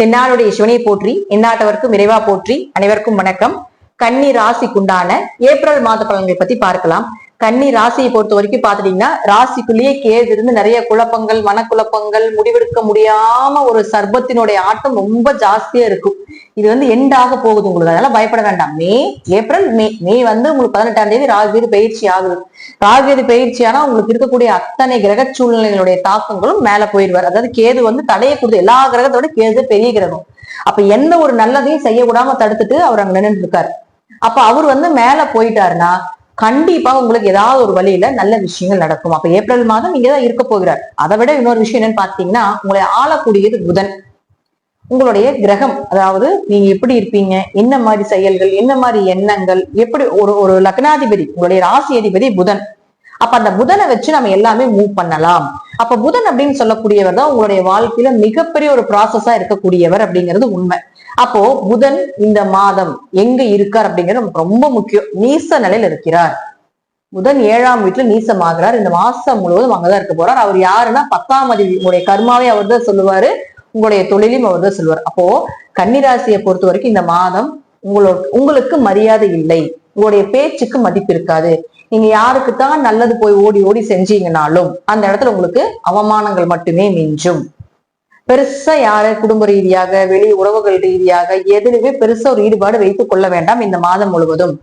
தென்னாளுடைய சிவனை போற்றி எந்நாட்டவர்க்கும் இறைவா போற்றி அனைவருக்கும் வணக்கம். கன்னி ராசிக்குண்டான ஏப்ரல் மாத பலன்களை பத்தி பார்க்கலாம். கன்னி ராசியை பொறுத்த வரைக்கும் பாத்துட்டீங்கன்னா ராசிக்குள்ளேயே கேது இருந்து நிறைய குழப்பங்கள் மனக்குழப்பங்கள் முடிவெடுக்க முடியாம ஒரு சர்பத்தினுடைய ஆட்டம் ரொம்ப ஜாஸ்தியா இருக்கும். இது வந்து எண்ட் ஆக போகுது உங்களுக்கு. அதனால பயப்பட வேண்டாம். May April May. மே வந்து உங்களுக்கு பதினெட்டாம் தேதி ராகுகேது பயிற்சி ஆகுது. ராகுகேது பயிற்சி ஆனா உங்களுக்கு இருக்கக்கூடிய அத்தனை கிரக சூழ்நிலைகளுடைய தாக்கங்களும் மேல போயிடுவார். அதாவது கேது வந்து தடையை கொடுத்து எல்லா கிரகத்தோட கேது பெரிய கிரகம். அப்ப எந்த ஒரு நல்லதையும் செய்ய விடாம தடுத்துட்டு அவர் அங்க நின்றுட்டு இருக்காரு. அப்ப அவர் வந்து மேல போயிட்டாருன்னா கண்டிப்பா உங்களுக்கு ஏதாவது ஒரு வழியில நல்ல விஷயங்கள் நடக்கும். அப்ப ஏப்ரல் மாதம் இங்கதான் இருக்க போகிறார். அதை விட இன்னொரு விஷயம் என்னன்னு பாத்தீங்கன்னா உங்களை ஆளக்கூடியது புதன். உங்களுடைய கிரகம் அதாவது நீங்க எப்படி இருப்பீங்க என்ன மாதிரி செயல்கள் என்ன மாதிரி எண்ணங்கள் எப்படி ஒரு ஒரு லக்னாதிபதி உங்களுடைய ராசி அதிபதி புதன். அப்ப அந்த புதனை வச்சு நம்ம எல்லாமே மூவ் பண்ணலாம். அப்ப புதன் அப்படின்னு சொல்லக்கூடியவர் தான் உங்களுடைய வாழ்க்கையில மிகப்பெரிய ஒரு ப்ராசஸா இருக்கக்கூடியவர் அப்படிங்கிறது உண்மை. அப்போ புதன் இந்த மாதம் எங்க இருக்கார் அப்படிங்கிறது ரொம்ப முக்கியம். நீச நிலையில இருக்கிறார். புதன் ஏழாம் வீட்டுல நீசமாகிறார். இந்த மாசம் முழுவதும் அங்கதான் இருக்க போறார். அவர் யாருன்னா பத்தாம் அதிபதி. உங்களுடைய கர்மாவே அவர் தான் சொல்லுவாரு. உங்களுடைய தொழிலையும் அவர் தான் சொல்லுவார். அப்போ கன்னிராசியை பொறுத்த வரைக்கும் இந்த மாதம் உங்களோட உங்களுக்கு மரியாதை இல்லை. உங்களுடைய பேச்சுக்கு மதிப்பு இருக்காது. நீங்க யாருக்கு தான் நல்லது போய் ஓடி ஓடி செஞ்சீங்கனாலும் அந்த இடத்துல உங்களுக்கு அவமானங்கள் மட்டுமே மிஞ்சும். பெருசா யார குடும்ப ரீதியாக வெளி உறவுகள் ரீதியாக எதுலையுமே பெருசா ஒரு ஈடுபாடு வைத்துக் கொள்ள வேண்டாம் இந்த மாதம் முழுவதும்.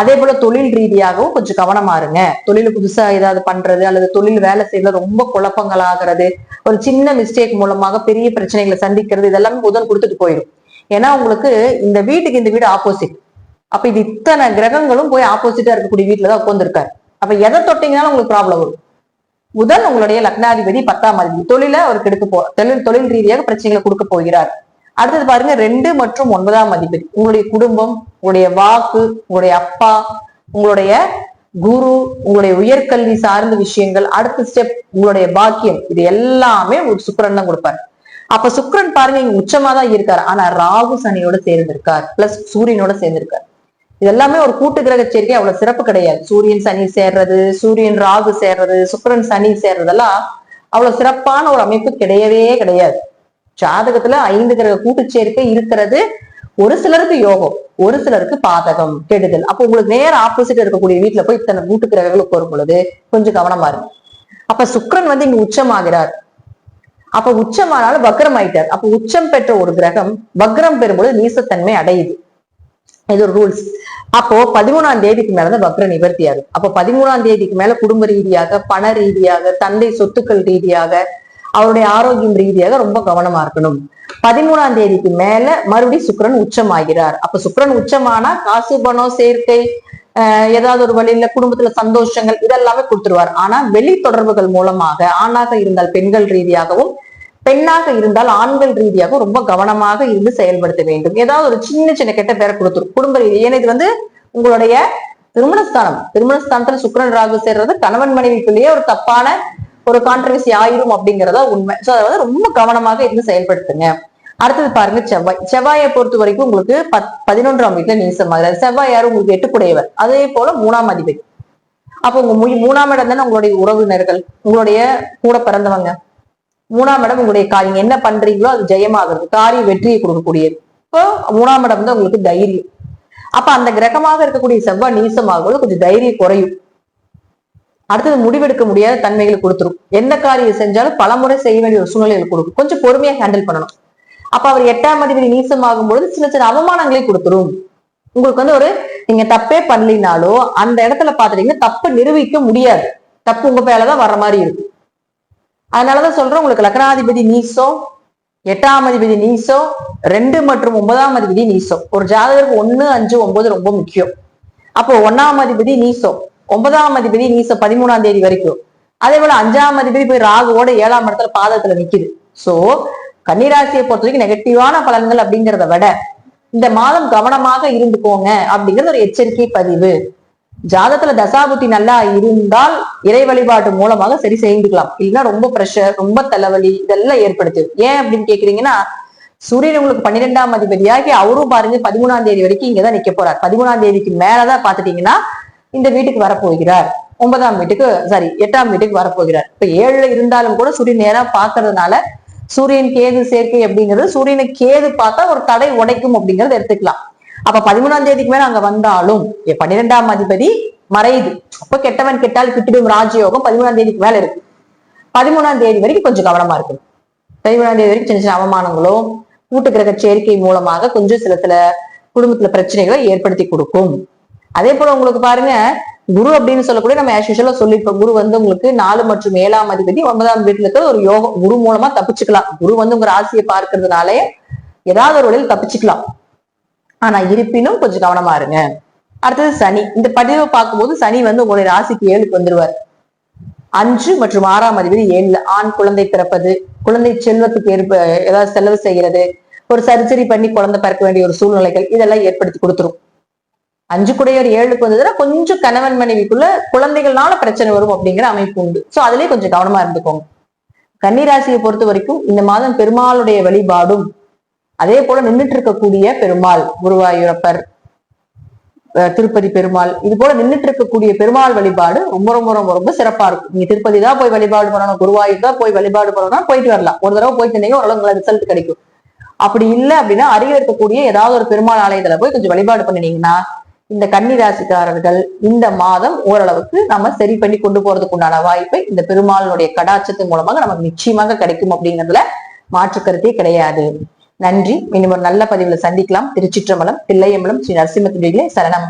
அதே போல தொழில் ரீதியாகவும் கொஞ்சம் கவனமா இருங்க. தொழில் புதுசா ஏதாவது பண்றது அல்லது தொழில் வேலை செய்யறது ரொம்ப குழப்பங்கள் ஆகிறது ஒரு சின்ன மிஸ்டேக் மூலமாக பெரிய பிரச்சனைகளை சந்திக்கிறது இதெல்லாமே புதன் கொடுத்துட்டு போயிடும் ஏன்னா உங்களுக்கு இந்த வீட்டுக்கு இந்த வீடு ஆப்போசிட் அப்ப இது இத்தனை கிரகங்களும் போய் ஆப்போசிட்டா இருக்கக்கூடிய வீட்டுலதான் உட்காந்துருக்காரு அப்ப எதை தொட்டீங்கனாலும் உங்களுக்கு ப்ராப்ளம் வரும். முதல் உங்களுடைய லக்னாதிபதி பத்தாம் அதிபதி. தொழில அவருக்கு எடுக்க போ தொழில் தொழில் ரீதியாக பிரச்சனைகளை கொடுக்க போகிறார். அடுத்தது பாருங்க ரெண்டு மற்றும் ஒன்பதாம் அதிபதி. உங்களுடைய குடும்பம் உங்களுடைய வாக்கு உங்களுடைய அப்பா உங்களுடைய குரு உங்களுடைய உயர்கல்வி சார்ந்த விஷயங்கள் அடுத்த ஸ்டெப் உங்களுடைய பாக்கியம். இது எல்லாமே ஒரு சுக்கரன் தான் கொடுப்பாரு. அப்ப சுக்கரன் பாருங்க இங்க உச்சமா தான் இருக்காரு. ஆனா ராகு சனியோட சேர்ந்திருக்கார். பிளஸ் சூரியனோட சேர்ந்திருக்கார். இது எல்லாமே ஒரு கூட்டு கிரக சேர்க்கை அவ்வளவு சிறப்பு கிடையாது. சூரியன் சனி சேர்றது சூரியன் ராகு சேர்றது சுக்கிரன் சனி சேர்றதெல்லாம் அவ்வளவு சிறப்பான ஒரு அமைப்பு கிடையவே கிடையாது. ஜாதகத்துல ஐந்து கிரக கூட்டு சேர்க்கை இருக்கிறது. ஒரு சிலருக்கு யோகம் ஒரு சிலருக்கு பாதகம் கெடுதல். அப்போ உங்களுக்கு நேர ஆப்போசிட் இருக்கக்கூடிய வீட்டுல போய் இத்தனை கூட்டு கிரகங்களுக்கு வரும் பொழுது கொஞ்சம் கவனமா இருக்கும் அப்ப சுக்கரன் வந்து இங்க உச்சமாகிறார். அப்ப உச்சமானாலும் வக்ரம் ஆயிட்டார் அப்ப உச்சம் பெற்ற ஒரு கிரகம் வக்ரம் பெறும்பொழுது நீசத்தன்மை அடையுது. இது ஒரு ரூல்ஸ் அப்போ பதிமூணாம் தேதிக்கு மேலதான் வக்ர நிவர்த்தி ஆகுது. அப்போ பதிமூணாம் தேதிக்கு மேல குடும்ப ரீதியாக பண ரீதியாக தந்தை சொத்துக்கள் ரீதியாக அவருடைய ஆரோக்கியம் ரீதியாக ரொம்ப கவனமா இருக்கணும். பதிமூணாம் தேதிக்கு மேல மறுபடியும் சுக்கிரன் உச்சமாகிறார். அப்ப சுக்கரன் உச்சமானா காசு பணம் சேர்க்கை ஆஹ் ஏதாவது ஒரு வழியில குடும்பத்துல சந்தோஷங்கள் இதெல்லாமே கொடுத்துருவார். ஆனா வெளி தொடர்புகள் மூலமாக ஆணாக இருந்தால் பெண்கள் ரீதியாகவும் பெண்ணாக இருந்தால் ஆண்கள் ரீதியாக ரொம்ப கவனமாக இருந்து செயல்படுத்த வேண்டும். ஏதாவது ஒரு சின்ன சின்ன கெட்ட பேரை கொடுத்துரும் குடும்ப ரீதி ஏன்னா இது வந்து உங்களுடைய திருமணஸ்தானம். திருமணஸ்தானத்துல சுக்கிரன் ராகு சேர்றது கணவன் மனைவிக்குள்ளேயே ஒரு தப்பான ஒரு கான்ட்ரவர்சி ஆயிரும் அப்படிங்கறதா உண்மை. சோ அதை வந்து ரொம்ப கவனமாக இருந்து செயல்படுத்துங்க. அடுத்தது பாருங்க செவ்வாய். செவ்வாயை பொறுத்த வரைக்கும் உங்களுக்கு பத் பதினொன்றாம் வீட்டுல நீசமாகிறார் செவ்வாய் யாரும் உங்களுக்கு எட்டுக்குடையவர். அதே போல மூணாம் அதிபதி. அப்போ உங்க மூணாம் இடம் தானே உங்களுடைய உறவினர்கள் உங்களுடைய கூட பிறந்தவங்க. மூணாம் இடம் உங்களுடைய காரியம் என்ன பண்றீங்களோ அது ஜெயமாகிறது. காரிய வெற்றியை கொடுக்கக்கூடியது. இப்போ மூணாம் இடம் தான் உங்களுக்கு தைரியம். அப்ப அந்த கிரகமாக இருக்கக்கூடிய செவ்வாய் நீசமாகும்போது கொஞ்சம் தைரியம் குறையும். அடுத்தது முடிவெடுக்க முடியாத தன்மைகளை கொடுத்துரும். எந்த காரியம் செஞ்சாலும் பலமுறை செய்ய வேண்டிய ஒரு சூழ்நிலைகள் கொடுக்கும். கொஞ்சம் பொறுமையா ஹேண்டில் பண்ணணும். அப்ப அவர் எட்டாம் அதிபதி நீசமாகும் பொழுது சின்ன சின்ன அவமானங்களை கொடுத்துரும். உங்களுக்கு வந்து ஒரு நீங்க தப்பே பண்ணலினாலோ அந்த இடத்துல பாத்துட்டீங்கன்னா தப்பு நிரூபிக்க முடியாது. தப்பு உங்க பேலதான் வர்ற மாதிரி இருக்கும். அதனாலதான் சொல்றேன் உங்களுக்கு லக்னாதிபதி நீசோ எட்டாம் அதிபதி நீசோ ரெண்டு மற்றும் ஒன்பதாம் அதிபதி நீசோ. ஒரு ஜாதகருக்கு ஒன்னு அஞ்சு ஒன்பது ரொம்ப முக்கியம். அப்போ ஒன்னாம் அதிபதி நீசோ ஒன்பதாம் அதிபதி நீசோ பதிமூணாம் தேதி வரைக்கும். அதே போல அஞ்சாம் அதிபதி போய் ராகுவோட ஏழாம் இடத்துல பாதத்துல நிக்குது. சோ கன்னிராசியை பொறுத்த வரைக்கும் நெகட்டிவான பலன்கள் அப்படிங்கிறத விட இந்த மாதம் கவனமாக இருந்துக்கோங்க அப்படிங்கிறது ஒரு எச்சரிக்கை பதிவு. ஜாதத்துல தசாபுத்தி நல்லா இருந்தால் இறை வழிபாட்டு மூலமாக சரி செய்துக்கலாம். இல்லைன்னா ரொம்ப ப்ரெஷர் ரொம்ப தலைவலி இதெல்லாம் ஏற்படுத்து ஏன் அப்படின்னு கேக்குறீங்கன்னா சூரியன் உங்களுக்கு பன்னிரெண்டாம் அதிபதியாகி அவரும் பாருங்க பதிமூணாம் தேதி வரைக்கும் இங்கதான் நிக்க போறார். பதிமூணாம் தேதிக்கு மேலதான் பாத்துட்டீங்கன்னா இந்த வீட்டுக்கு வரப்போகிறார். ஒன்பதாம் வீட்டுக்கு சாரி எட்டாம் வீட்டுக்கு வரப்போகிறார். இப்ப ஏழுல இருந்தாலும் கூட சூரியன் நேரா பாக்குறதுனால சூரியன் கேது சேர்க்கை அப்படிங்கிறது சூரியனை கேது பார்த்தா ஒரு தடை உடைக்கும் அப்படிங்கறத எடுத்துக்கலாம். அப்ப பதிமூணாம் தேதிக்கு மேல அங்க வந்தாலும் பன்னிரெண்டாம் அதிபதி மறையுது. அப்ப கெட்டவன் கெட்டால் கிட்டிடும் ராஜயோகம் பதிமூணாம் தேதிக்கு மேல இருக்கு. பதிமூணாம் தேதி வரைக்கும் கொஞ்சம் கவனமா இருக்கும் பதிமூணாம் தேதி வரைக்கும் சின்ன சின்ன அவமானங்களோ கூட்டு கிரக சேர்க்கை மூலமாக கொஞ்சம் சில சில குடும்பத்துல பிரச்சனைகளை ஏற்படுத்தி கொடுக்கும். அதே போல உங்களுக்கு பாருங்க குரு அப்படின்னு சொல்லக்கூடிய நம்ம ஆஸ் யூஷுவலா சொல்லியிருப்போம். குரு வந்து உங்களுக்கு நாலு மற்றும் ஏழாம் அதிபதி ஒன்பதாம் வீட்டுல இருக்கிற ஒரு யோகம் குரு மூலமா தப்பிச்சுக்கலாம். குரு வந்து உங்க ராசியை பார்க்கறதுனாலே ஏதாவது ஒரு வழியில் தப்பிச்சுக்கலாம். ஆனா இருப்பினும் கொஞ்சம் கவனமா இருங்க. அடுத்தது சனி. இந்த பதிவை பார்க்கும்போது சனி வந்து உங்களுடைய ராசிக்கு ஏழுக்கு வந்துருவார். அஞ்சு மற்றும் ஆறாம் அதிபதி ஏழுல ஆண் குழந்தை பிறப்பது குழந்தை செல்வத்துக்கு ஏற்ப ஏதாவது செலவு செய்கிறது ஒரு சர்ஜரி பண்ணி குழந்தை பிறக்க வேண்டிய ஒரு சூழ்நிலைகள் இதெல்லாம் ஏற்படுத்தி கொடுத்துரும். அஞ்சு குடையோர் ஏழுக்கு வந்ததுன்னா கொஞ்சம் கணவன் மனைவிக்குள்ள குழந்தைகள்னால பிரச்சனை வரும் அப்படிங்கிற அமைப்பு உண்டு. சோ அதுலயே கொஞ்சம் கவனமா இருந்துக்கோங்க. கன்னிராசியை பொறுத்த வரைக்கும் இந்த மாதம் பெருமாளுடைய வழிபாடும் அதே போல நின்றுட்டு இருக்கக்கூடிய பெருமாள் குருவாயூரப்பர் திருப்பதி பெருமாள் இது போல நின்றுட்டு இருக்கக்கூடிய பெருமாள் வழிபாடு ரொம்ப ரொம்ப ரொம்ப ரொம்ப சிறப்பா இருக்கும். நீங்க திருப்பதி தான் போய் வழிபாடு பண்ணணும் குருவாயூர் தான் போய் வழிபாடு பண்ணணும்னா போயிட்டு வரலாம். ஒரு தடவை போயிட்டு இருந்தீங்க ஓரளவு ரிசல்ட் கிடைக்கும். அப்படி இல்லை அப்படின்னா அருகில் இருக்கக்கூடிய ஏதாவது ஒரு பெருமாள் ஆலயத்துல போய் கொஞ்சம் வழிபாடு பண்ணினீங்கன்னா இந்த கன்னி ராசிக்காரர்கள் இந்த மாதம் ஓரளவுக்கு நம்ம சரி பண்ணி கொண்டு போறதுக்கு உண்டான வாய்ப்பை இந்த பெருமாளுடைய கடாட்சத்தின் மூலமாக நமக்கு நிச்சயமாக கிடைக்கும் அப்படிங்கிறதுல மாற்று கருத்தே கிடையாது. நன்றி. மீண்டும் ஒரு நல்ல பதிவுல சந்திக்கலாம். திருச்சிற்றம்பலம் பிள்ளையம்பலம் ஸ்ரீ நரசிம்மத்துடைய சரணம்.